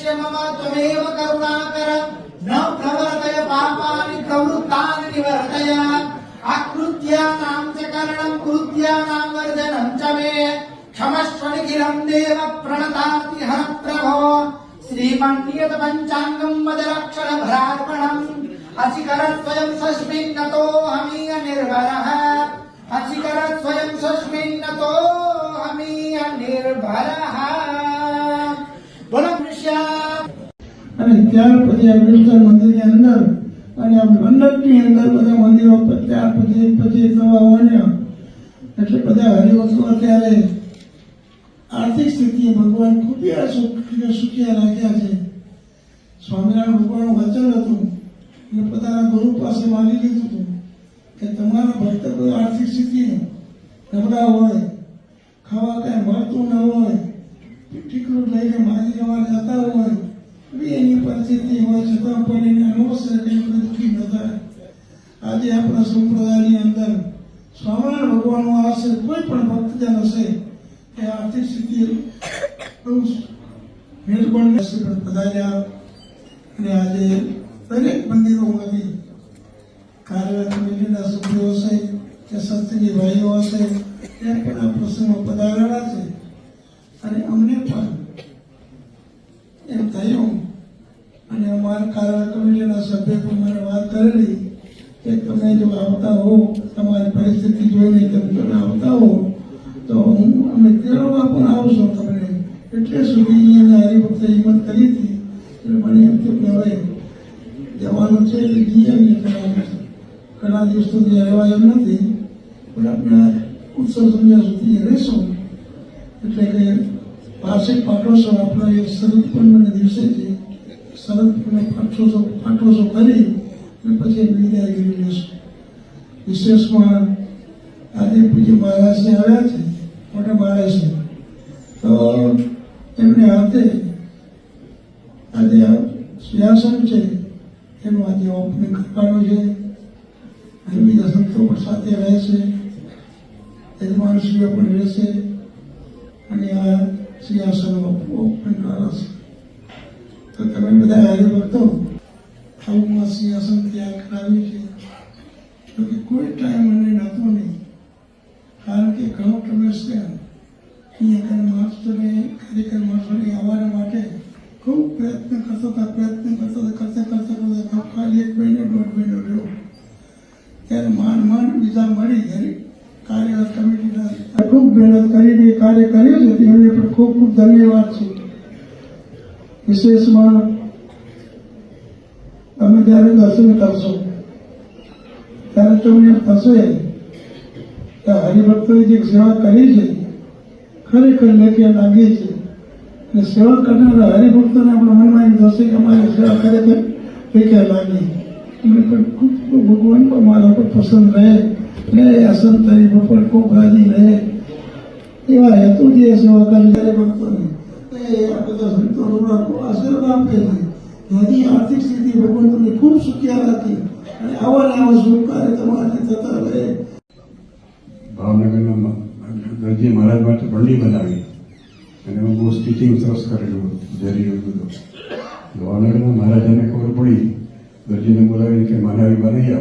ક્ષે મમ ત્વમેવ કરુણાકર, ન પ્રવર્તય પાપાની પ્રવૃત્તાન નિવર્તય. આકૃત્યાનામ ચ કરણમ કૃત્યાનામ વર્ધનમ ચ મે અને ત્યાર પછી આ વિરસન મંદિરની અંદર અને આ મંડપની અંદર બધા મંદિરો ત્યાર પછી પછી સવા માંડ્યા એટલે બધા હરિભક્તો અત્યારે આર્થિક સ્થિતિ ભગવાન ખૂબ સુખી સુખિયા રાખ્યા છે. સ્વામિનારાયણ ભગવાનનું વચન હતું. એટલે પોતાના ગુરુ પાસે માની લીધું હતું કે તમારા ભક્ત કોઈ આર્થિક સ્થિતિ નબળા હોય, ખાવા કાંઈ મળતું ન હોય ટીકડું લઈને મારી જવા જતા હોય પરિસ્થિતિ હોય આજે આપણા સંપ્રદાયની અંદર સ્વામિનારાયણ ભગવાનનો આશરે કોઈ પણ ભક્તજન હશે એ આર્થિક સ્થિતિ બહુ મહેરબાન પધાર્યા અને આજે દરેક મંદિરોમાંથી કાર્યરત મંદિરના સભ્યો હશે કે સત્સંગી ભાઈઓ હશે એ પણ આ પ્રસંગમાં પધારેલા છે અને અમને પણ એમ થયું અને અમારા કાર્ય કમિટીના સભ્ય પણ મને વાત કરેલી. કે તમે જો આવતા હો, તમારી પરિસ્થિતિ જોઈને તમે તમે આવતા હો, તો હું અમે તેરવા પણ આવશો તમને. એટલે સુધી એને હરિભક્તે હિંમત કરી હતી, એટલે મને એમ થયું કે હવે જવાનું છે એટલે જઈએ ને કરવાનું છે ઘણા દિવસ સુધી રહેવા એમ નથી, પણ આપણે ઉત્સવ સમય સુધી રહીશું. એટલે કે વાર્ષિક પાટોત્સવ આપણો એ શરદ પૂર્ણિમાના દિવસે છે. શરદ પૂર્ણ પાટોત્સવ પાટોત્સવ કરી. પછી એની વિદાયગીરી લેશું વિશેષમાં આજે પૂજ્ય મહારાજને આવ્યા છે, મોટા મહારાજ છે, તો એમને હાથે આજે આ સિંહાસન છે, એનું આજે ઓપનિંગ કરવાનું છે. અને બીજા સંતો પણ સાથે રહેશે, યજમાનશ્રીઓ પણ રહેશે, અને આ સિંહાસન ઓપન કરશે તો તમે બધા હરિભક્તો સિંહાસન તૈયાર કરાવ્યું છે. તો કે કોઈ ટાઈમ મને નહોતો નહીં. કારણ કે ઘણો તમે છે અહીંયા કઈ માણસોને કાર્યક્રમ માસ્ટરે આવવાના માટે ખૂબ પ્રયત્ન કરતો હતા, પ્રયત્ન કરતો હતા, કરતા કરતા કરતા ખાલી એક મહિનો, દોઢ મહિનો રહ્યો. ત્યારે માંડ માંડ બીજા મળી ઘરે કાર્યરત કમિટીના ખૂબ મહેનત કરીને કાર્ય કર્યું છે. તેમને પણ ખૂબ ખૂબ ધન્યવાદ છે. વિશેષમાં જ્યારે દર્શન કરશો ત્યારે તમને થશે. કે હરિભક્તોએ જે સેવા કરી છે, ખરેખર લેખે લાગી છે. અને સેવા કરનારા હરિભક્તોને આપણા મનમાં એમ થશે કે અમારી સેવા ખરેખર લેખે લાગી. એમને પણ ખૂબ ભગવાન પણ મારા પર પસંદ રહે. ને અસંત તરીકે પણ ખૂબ રાજી રહે. એવા હેતુથી એ સેવા કરી ત્યારે ભક્તોને એ બધા સંતો આશીર્વાદ આપે છે. એની આર્થિક સ્થિતિ ભગવાન મહારાજાને ખબર પડી. દરજીને બોલાવીને કે મને આવી બનાવી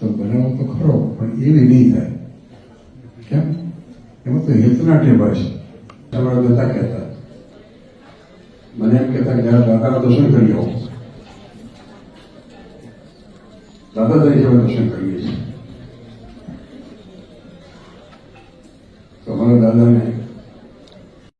તો બનાવો તો ખરો, પણ એવી નહીં થાય. કેમ? એમાં તો હેતના ટેબા છે. તમારા દાદા કહેતા. મને એમ કહેતા કે જરા દાદાના દર્શન કરી આવો? દાદા તરીકે અમે દર્શન કરીએ છીએ તો અમારા દાદાને